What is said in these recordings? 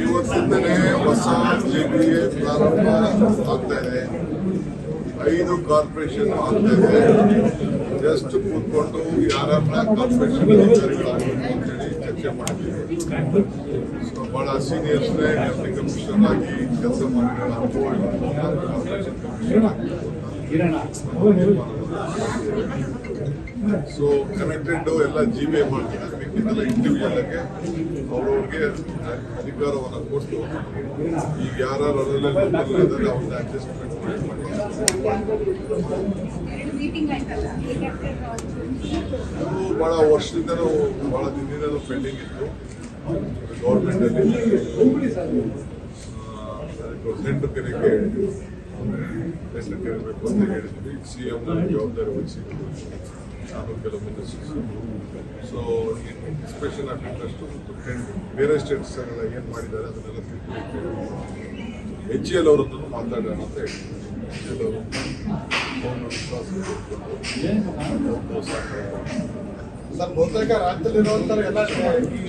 ಇವತ್ತಿಂದನೇ ಹೊಸ ಜೆಡಿಎ ಪ್ರಾರಂಭ ಆಗ್ತಾ ಇದೆ ಐದು ಕಾರ್ಪೊರೇಷನ್ ಆಗ್ತಾ ಇದೆ. ಜಸ್ಟ್ ಕೂತ್ಕೊಂಡು ಯಾರನ್ನ ಕಾರ್ಪೊರೇಷನ್ ಅಧಿಕಾರಿಗಳಾಗಬೇಕು ಅಂತೇಳಿ ಚರ್ಚೆ ಮಾಡಿದ್ದೀವಿ ಸೊ ಬಹಳ ಸೀನಿಯರ್ಸ್ನೇ ಡೆಪ್ಟಿ ಕಮಿಷನರ್ ಆಗಿ ಕೆಲಸ ಮಾಡಿರೋ ಕಾರ್ಪೊರೇಷನ್ ಕಮಿಷನರ್ ಸೊ ಕನೆಕ್ಟೆಡ್ ಎಲ್ಲ ಜಿ ಬಿ ಮಾಡ್ತಾರೆ ಬೇಕಿದ್ದೆಲ್ಲ ಇಂಡಿವಿಜುವಲ್ ಆಗಿ ಅವ್ರವ್ರಿಗೆ ಅಧಿಕಾರವನ್ನು ಕೊಟ್ಟು ಈಗ ಯಾರು ಅದರಲ್ಲಿ ಅವ್ರನ್ನ ಅಡ್ಜಸ್ಟ್ಮೆಂಟ್ ಭಾಳ ವರ್ಷದಿಂದ ಬಹಳ ದಿನದಿಂದ ಪೆಂಡಿಂಗ್ ಇತ್ತು. ಗೌರ್ಮೆಂಟ್ ಅಲ್ಲಿ ಟೆಂಡರ್ ಇರಬೇಕು ಅಂತ ಹೇಳಿದ್ವಿ ಸಿ ಜವಾಬ್ದಾರಿ ವಹಿಸಿದ್ರು ನಾನು ಕೆಲವು ಮಿನಿಸ್ಟರ್ಸ್ ಸೊ ಆಫ್ ಇಂಟ್ರೆಸ್ಟ್ ಬೇರೆ ಸ್ಟೇಟ್ಸ್ ಎಲ್ಲ ಏನು ಮಾಡಿದ್ದಾರೆ ಅದನ್ನೆಲ್ಲ ತಿಳ್ಕೊಂಡು ಎಚ್ ಎಲ್ ಅವ್ರ ಹತ್ರ ಮಾತಾಡೋಣ ಅಂತ ಹೇಳಿದ್ರು ಎಚ್ ಎಲ್ ಅವರು ಸರ್, ಬಹುತೇಕ ರಾಜ್ಯದಲ್ಲಿರುವಂತರ ಎಲ್ಲ, ಈ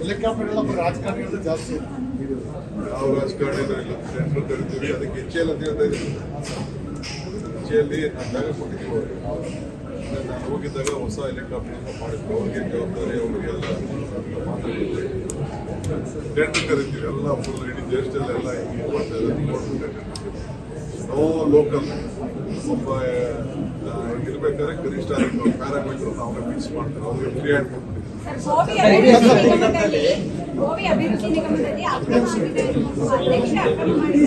ಹೆಲಿಕಾಪ್ಟರ್ ಎಲ್ಲ ಬರೀ ರಾಜಕಾರಣಿಗಳು ಜಾಸ್ತಿ. ಇದೆ. ಯಾವ ರಾಜಕಾರಣ ಇಲ್ಲ ಟೆಂಡರ್ ಕರಿತೀವಿ, ಅದಕ್ಕೆ ಎಲ್ ಅಂತ ಹೇಳ್ತಾ ನಾನು ಜಾಗ ಕೊಟ್ಟಿದ್ದೀವಿ ನಾನು ಹೋಗಿದ್ದಾಗ ಹೊಸ ಹೆಲಿಕಾಪ್ಟರ್ ಮಾಡಿದ್ರು, ಅವ್ರಿಗೆ ಜವಾಬ್ದಾರಿ, ಅವರಿಗೆಲ್ಲ ಮಾತಾಡಿದ್ವಿ ಟೆಂಡರ್ ಕರಿತೀವಿ, ಎಲ್ಲ ಫುಲ್ ಇಡೀ ದೇಶದಲ್ಲೆಲ್ಲ ಹಿಂಗೆ ಮಾಡ್ತಾ ಲೋಕಲ್ ಒಬ್ಬ ಆ, ಇರ್ಬೇಕಾದ್ರೆ ಕನಿಷ್ಠ ಪ್ಯಾರಾಮೀಟರ್ ನಾವು ಫಿಕ್ಸ್ ಮಾಡ್ತಾರೆ ಅವ್ರಿಗೆ ಫ್ರೀ ಹ್ಯಾಂಡ್ ಕೊಟ್ಬಿಟ್ಟಿದ್ದೀವಿ ಸರ್ ಗೋಬಿ ಅಭಿವೃದ್ಧಿ ನಿಗಮದಲ್ಲಿ ಗೋಬಿ ಅಭಿವೃದ್ಧಿ ನಿಗಮದಲ್ಲಿ ಅಕ್ರಮ ಆಗಿದೆ ಅಧ್ಯಕ್ಷ ಅಕ್ರಮ ಮಾಡಿದ್ದಾರೆ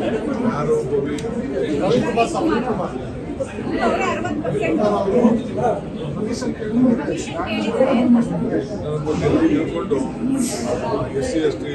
ಯಡಿಯೂರಪ್ಪ ಯಾರು ಗೋಬಿ ರವಿಕುಮಾರ್ ಸರ್, ರವಿಕುಮಾರ್. ಅವರೇ ಅರವತ್ತು ಪರ್ಸೆಂಟ್ ಕಮಿಷನ್ ಕೇಳಿದ್ದಾರೆ ನನಗೆ ತಿಳ್ಕೊಂಡು ಎಸ್ ಸಿ ಎಸ್ ಟಿ